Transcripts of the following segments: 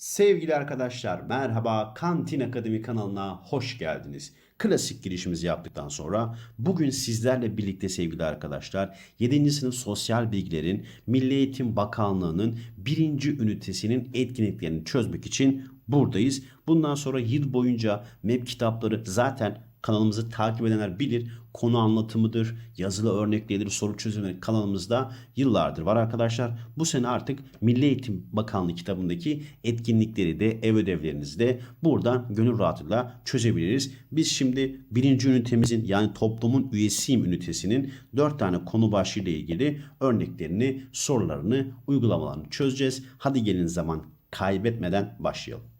Sevgili arkadaşlar merhaba Kantin Akademi kanalına hoş geldiniz. Klasik girişimizi yaptıktan sonra bugün sizlerle birlikte sevgili arkadaşlar 7. sınıf sosyal bilgilerin Milli Eğitim Bakanlığı'nın birinci ünitesinin etkinliklerini çözmek için buradayız. Bundan sonra yıl boyunca MEP kitapları zaten kanalımızı takip edenler bilir. Konu anlatımıdır, yazılı örnekleridir, soru çözümleri kanalımızda yıllardır var arkadaşlar. Bu sene artık Milli Eğitim Bakanlığı kitabındaki etkinlikleri de ev ödevlerinizi de buradan gönül rahatlığıyla çözebiliriz. Biz şimdi birinci ünitemizin yani toplumun üyesiyim ünitesinin dört tane konu başlığıyla ilgili örneklerini, sorularını, uygulamalarını çözeceğiz. Hadi gelin zaman kaybetmeden başlayalım.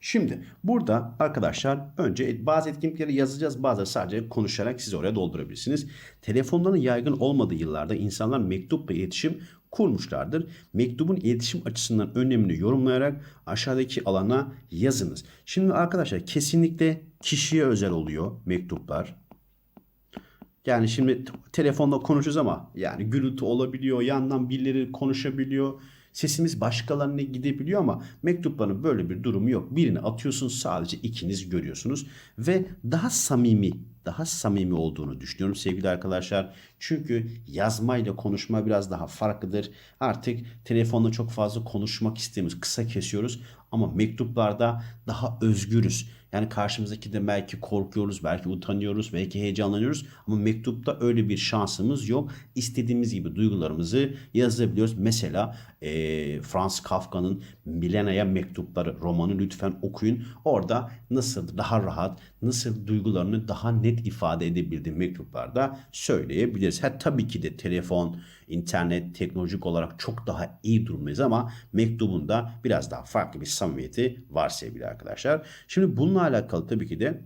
Şimdi burada arkadaşlar önce bazı etkinlikleri yazacağız bazıları sadece konuşarak siz oraya doldurabilirsiniz. Telefonların yaygın olmadığı yıllarda insanlar mektupla iletişim kurmuşlardır. Mektubun iletişim açısından önemini yorumlayarak aşağıdaki alana yazınız. Şimdi arkadaşlar kesinlikle kişiye özel oluyor mektuplar. Yani şimdi t- telefonda konuşuyoruz ama yani gürültü olabiliyor, yandan birileri konuşabiliyor. Sesimiz başkalarına gidebiliyor ama mektupların böyle bir durumu yok. Birini atıyorsunuz sadece ikiniz görüyorsunuz ve daha samimi, daha samimi olduğunu düşünüyorum sevgili arkadaşlar. Çünkü yazmayla konuşma biraz daha farklıdır. Artık telefonda çok fazla konuşmak istemiyoruz, kısa kesiyoruz ama mektuplarda daha özgürüz. Yani karşımızdaki de belki korkuyoruz, belki utanıyoruz, belki heyecanlanıyoruz ama mektupta öyle bir şansımız yok. İstediğimiz gibi duygularımızı yazabiliyoruz. Mesela eee Franz Kafka'nın Milena'ya mektupları romanı lütfen okuyun. Orada nasıl daha rahat, nasıl duygularını daha net ifade edebildiği mektuplarda söyleyebiliriz. Ha tabii ki de telefon, internet, teknolojik olarak çok daha iyi durumdayız ama mektubunda biraz daha farklı bir samimiyeti var sevgili arkadaşlar. Şimdi bununla alakalı tabii ki de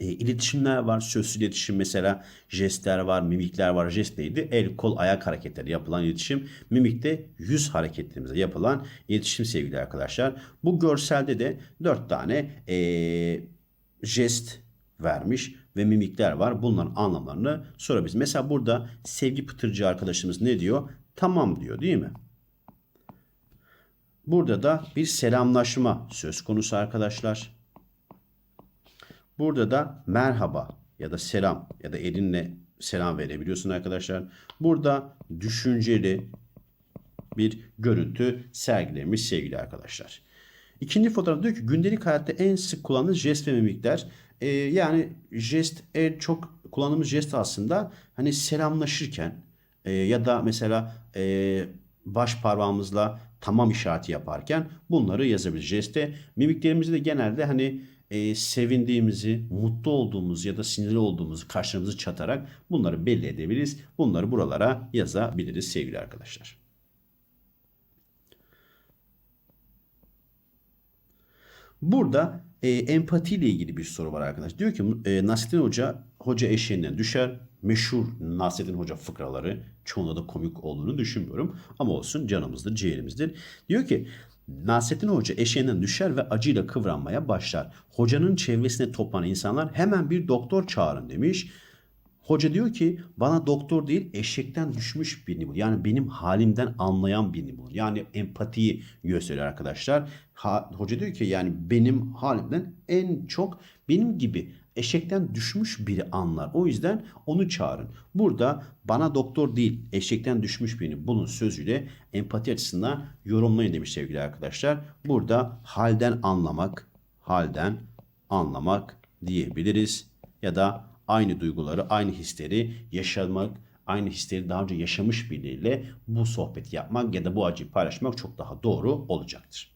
e, iletişimler var. Sözlü iletişim mesela jestler var, mimikler var. Jest neydi? El, kol, ayak hareketleri yapılan iletişim. Mimikte yüz hareketlerimize yapılan iletişim sevgili arkadaşlar. Bu görselde de dört tane e, jest vermiş ve mimikler var. Bunların anlamlarını sorabiliriz. Mesela burada sevgi pıtırcı arkadaşımız ne diyor? Tamam diyor değil mi? Burada da bir selamlaşma söz konusu arkadaşlar. Burada da merhaba ya da selam ya da elinle selam verebiliyorsun arkadaşlar. Burada düşünceli bir görüntü sergilemiş sevgili arkadaşlar. İkinci fotoğraf diyor ki gündelik hayatta en sık kullandığınız jest ve mimikler. Ee, yani jest en çok kullandığımız jest aslında hani selamlaşırken e, ya da mesela e, baş parmağımızla tamam işareti yaparken bunları yazabiliriz. Jeste mimiklerimizde de genelde hani e, sevindiğimizi, mutlu olduğumuz ya da sinirli olduğumuzu kaşlarımızı çatarak bunları belli edebiliriz. Bunları buralara yazabiliriz sevgili arkadaşlar. Burada e, empati ile ilgili bir soru var arkadaş. Diyor ki e, Nasrettin Hoca hoca eşeğinden düşer. Meşhur Nasrettin Hoca fıkraları çoğunda da komik olduğunu düşünmüyorum. Ama olsun canımızdır, ciğerimizdir. Diyor ki Nasrettin Hoca eşeğinden düşer ve acıyla kıvranmaya başlar. Hocanın çevresine toplanan insanlar hemen bir doktor çağırın demiş. Hoca diyor ki bana doktor değil eşekten düşmüş birini bul. Yani benim halimden anlayan birini bul. Yani empatiyi gösteriyor arkadaşlar. Ha, hoca diyor ki yani benim halimden en çok benim gibi eşekten düşmüş biri anlar. O yüzden onu çağırın. Burada bana doktor değil eşekten düşmüş birini bulun sözüyle empati açısından yorumlayın demiş sevgili arkadaşlar. Burada halden anlamak, halden anlamak diyebiliriz. Ya da aynı duyguları, aynı hisleri yaşamak, aynı hisleri daha önce yaşamış biriyle bu sohbeti yapmak ya da bu acıyı paylaşmak çok daha doğru olacaktır.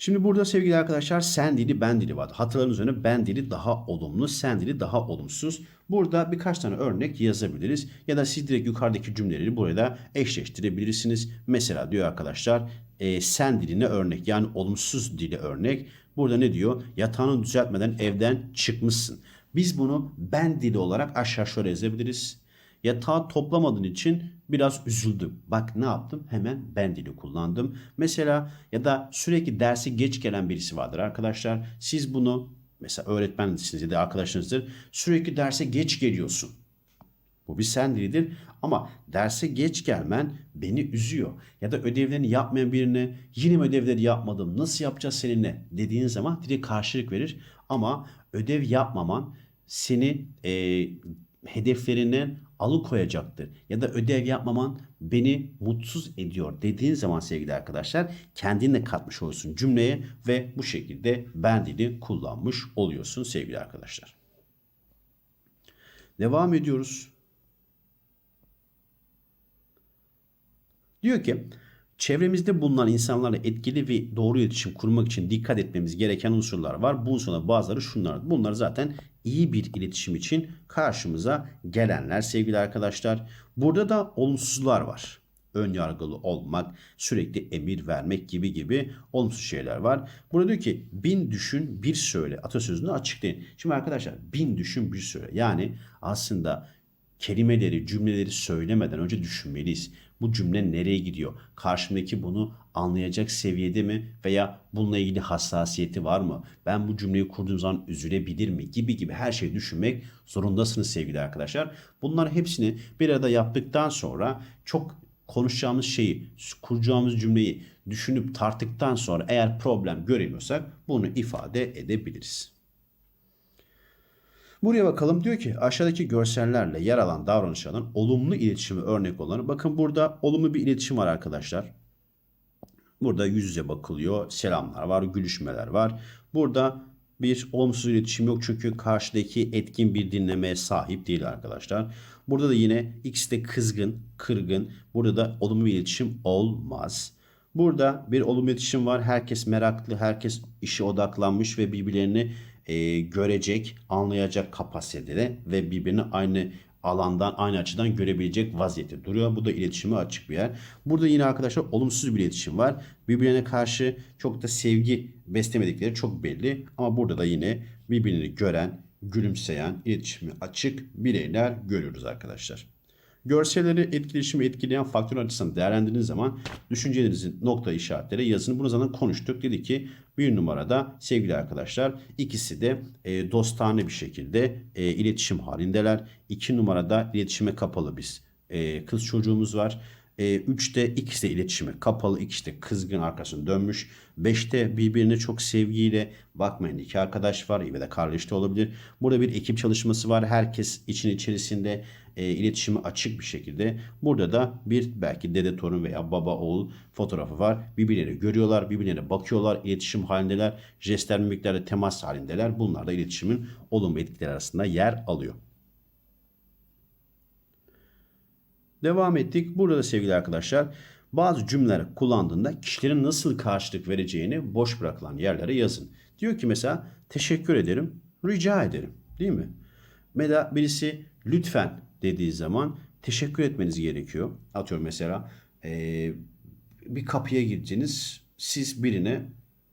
Şimdi burada sevgili arkadaşlar sen dili ben dili vardı. Hatırladığınız üzere ben dili daha olumlu, sen dili daha olumsuz. Burada birkaç tane örnek yazabiliriz. Ya da siz direkt yukarıdaki cümleleri burada eşleştirebilirsiniz. Mesela diyor arkadaşlar e, sen diline örnek yani olumsuz dili örnek. Burada ne diyor? Yatağını düzeltmeden evden çıkmışsın. Biz bunu ben dili olarak aşağı şöyle yazabiliriz. Yatağı toplamadığın için biraz üzüldüm. Bak ne yaptım? Hemen ben dili kullandım. Mesela ya da sürekli dersi geç gelen birisi vardır arkadaşlar. Siz bunu mesela öğretmensiniz ya da arkadaşınızdır. Sürekli derse geç geliyorsun. Bu bir sen dilidir ama derse geç gelmen beni üzüyor. Ya da ödevlerini yapmayan birine yine mi ödevleri yapmadım nasıl yapacağız seninle dediğin zaman dili karşılık verir. Ama ödev yapmaman seni e, hedeflerinden alıkoyacaktır. Ya da ödev yapmaman beni mutsuz ediyor dediğin zaman sevgili arkadaşlar kendinle katmış olursun cümleye ve bu şekilde ben dili kullanmış oluyorsun sevgili arkadaşlar. Devam ediyoruz. Diyor ki çevremizde bulunan insanlarla etkili ve doğru iletişim kurmak için dikkat etmemiz gereken unsurlar var. Bunun sonra bazıları şunlar. Bunlar zaten iyi bir iletişim için karşımıza gelenler sevgili arkadaşlar. Burada da olumsuzlar var. Ön yargılı olmak, sürekli emir vermek gibi gibi olumsuz şeyler var. Burada diyor ki bin düşün bir söyle atasözünü açıklayın. Şimdi arkadaşlar bin düşün bir söyle. Yani aslında kelimeleri, cümleleri söylemeden önce düşünmeliyiz. Bu cümle nereye gidiyor? Karşımdaki bunu anlayacak seviyede mi? Veya bununla ilgili hassasiyeti var mı? Ben bu cümleyi kurduğum zaman üzülebilir mi? Gibi gibi her şeyi düşünmek zorundasınız sevgili arkadaşlar. Bunların hepsini bir arada yaptıktan sonra çok konuşacağımız şeyi, kuracağımız cümleyi düşünüp tarttıktan sonra eğer problem göremiyorsak bunu ifade edebiliriz. Buraya bakalım diyor ki aşağıdaki görsellerle yer alan davranışların olumlu iletişimi örnek olanı. Bakın burada olumlu bir iletişim var arkadaşlar. Burada yüz yüze bakılıyor. Selamlar var, gülüşmeler var. Burada bir olumsuz iletişim yok çünkü karşıdaki etkin bir dinlemeye sahip değil arkadaşlar. Burada da yine X de kızgın, kırgın. Burada da olumlu bir iletişim olmaz. Burada bir olumlu iletişim var. Herkes meraklı, herkes işe odaklanmış ve birbirlerini e, görecek, anlayacak kapasitede ve birbirini aynı alandan aynı açıdan görebilecek vaziyette duruyor. Bu da iletişime açık bir yer. Burada yine arkadaşlar olumsuz bir iletişim var. Birbirine karşı çok da sevgi beslemedikleri çok belli. Ama burada da yine birbirini gören, gülümseyen, iletişimi açık bireyler görüyoruz arkadaşlar. Görselleri etkileşimi etkileyen faktör açısından değerlendirdiğiniz zaman düşüncelerinizi nokta işaretleri yazın. Bunu zaten konuştuk. Dedi ki bir numarada sevgili arkadaşlar ikisi de e, dostane bir şekilde e, iletişim halindeler. İki numarada iletişime kapalı biz e, kız çocuğumuz var. E, üçte ikisi de iletişime kapalı, ikisi de kızgın arkasını dönmüş. Beşte birbirine çok sevgiyle bakmayın iki arkadaş var ve de kardeş de olabilir. Burada bir ekip çalışması var. Herkes için içerisinde e, iletişimi açık bir şekilde. Burada da bir belki dede torun veya baba oğul fotoğrafı var. Birbirlerini görüyorlar, birbirlerine bakıyorlar, iletişim halindeler, jestler, mimiklerle temas halindeler. Bunlar da iletişimin olumlu etkileri arasında yer alıyor. Devam ettik. Burada da sevgili arkadaşlar bazı cümleler kullandığında kişilerin nasıl karşılık vereceğini boş bırakılan yerlere yazın. Diyor ki mesela teşekkür ederim, rica ederim değil mi? Mesela birisi lütfen dediği zaman teşekkür etmeniz gerekiyor. Atıyorum mesela e, bir kapıya gideceğiniz siz birine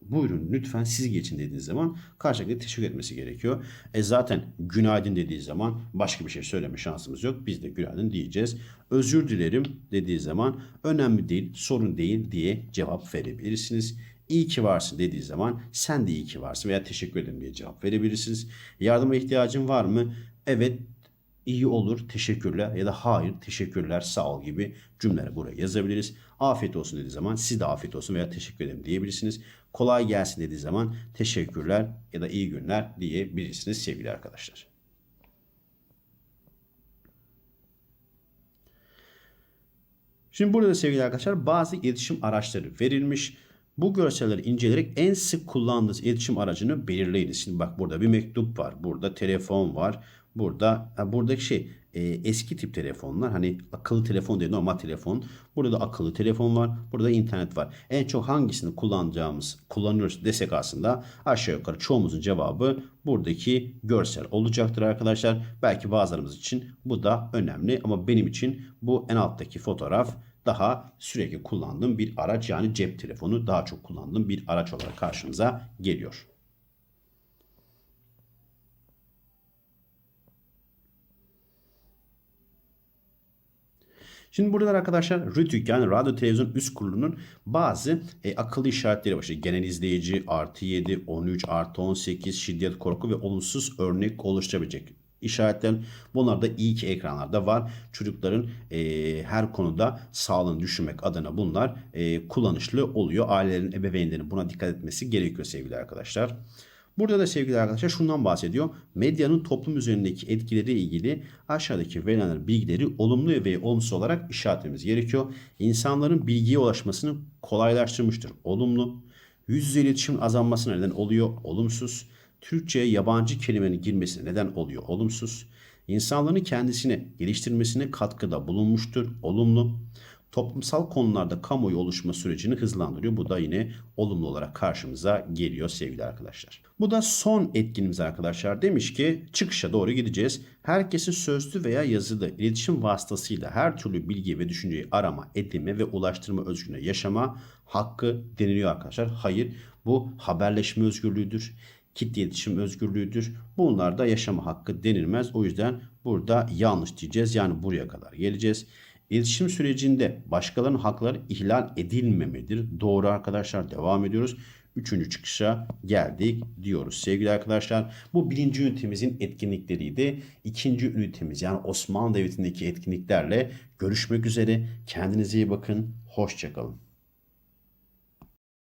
buyurun lütfen siz geçin dediğiniz zaman karşılıklı teşekkür etmesi gerekiyor. E zaten günaydın dediği zaman başka bir şey söyleme şansımız yok. Biz de günaydın diyeceğiz. Özür dilerim dediği zaman önemli değil, sorun değil diye cevap verebilirsiniz. İyi ki varsın dediği zaman sen de iyi ki varsın veya teşekkür ederim diye cevap verebilirsiniz. Yardıma ihtiyacın var mı? Evet iyi olur, teşekkürler ya da hayır, teşekkürler, sağ ol gibi cümleleri buraya yazabiliriz. Afiyet olsun dediği zaman siz de afiyet olsun veya teşekkür ederim diyebilirsiniz. Kolay gelsin dediği zaman teşekkürler ya da iyi günler diyebilirsiniz sevgili arkadaşlar. Şimdi burada sevgili arkadaşlar bazı iletişim araçları verilmiş. Bu görselleri inceleyerek en sık kullandığınız iletişim aracını belirleyiniz. Şimdi bak burada bir mektup var. Burada telefon var. Burada buradaki şey e, eski tip telefonlar hani akıllı telefon değil normal telefon. Burada da akıllı telefon var. Burada internet var. En çok hangisini kullanacağımız kullanıyoruz desek aslında aşağı yukarı çoğumuzun cevabı buradaki görsel olacaktır arkadaşlar. Belki bazılarımız için bu da önemli ama benim için bu en alttaki fotoğraf daha sürekli kullandığım bir araç yani cep telefonu daha çok kullandığım bir araç olarak karşımıza geliyor. Şimdi burada da arkadaşlar RTÜK yani Radyo Televizyon Üst Kurulu'nun bazı e, akıllı işaretleri var. İşte genel izleyici, artı 7, 13, artı 18, şiddet, korku ve olumsuz örnek oluşturabilecek işaretler. Bunlar da iyi ki ekranlarda var. Çocukların e, her konuda sağlığını düşünmek adına bunlar e, kullanışlı oluyor. Ailelerin, ebeveynlerin buna dikkat etmesi gerekiyor sevgili arkadaşlar. Burada da sevgili arkadaşlar şundan bahsediyor. Medyanın toplum üzerindeki etkileri ilgili aşağıdaki verilen bilgileri olumlu ve olumsuz olarak işaretlememiz gerekiyor. İnsanların bilgiye ulaşmasını kolaylaştırmıştır. Olumlu. Yüz yüze iletişim azalmasına neden oluyor. Olumsuz. Türkçe'ye yabancı kelimenin girmesine neden oluyor. Olumsuz. İnsanların kendisine geliştirmesine katkıda bulunmuştur. Olumlu. Toplumsal konularda kamuoyu oluşma sürecini hızlandırıyor. Bu da yine olumlu olarak karşımıza geliyor sevgili arkadaşlar. Bu da son etkinimiz arkadaşlar. Demiş ki çıkışa doğru gideceğiz. Herkesin sözlü veya yazılı iletişim vasıtasıyla her türlü bilgi ve düşünceyi arama, edinme ve ulaştırma özgürlüğüne yaşama hakkı deniliyor arkadaşlar. Hayır bu haberleşme özgürlüğüdür kitle iletişim özgürlüğüdür. Bunlar da yaşama hakkı denilmez. O yüzden burada yanlış diyeceğiz. Yani buraya kadar geleceğiz. İletişim sürecinde başkalarının hakları ihlal edilmemelidir. Doğru arkadaşlar devam ediyoruz. Üçüncü çıkışa geldik diyoruz. Sevgili arkadaşlar bu birinci ünitemizin etkinlikleriydi. İkinci ünitemiz yani Osmanlı Devleti'ndeki etkinliklerle görüşmek üzere. Kendinize iyi bakın. Hoşçakalın.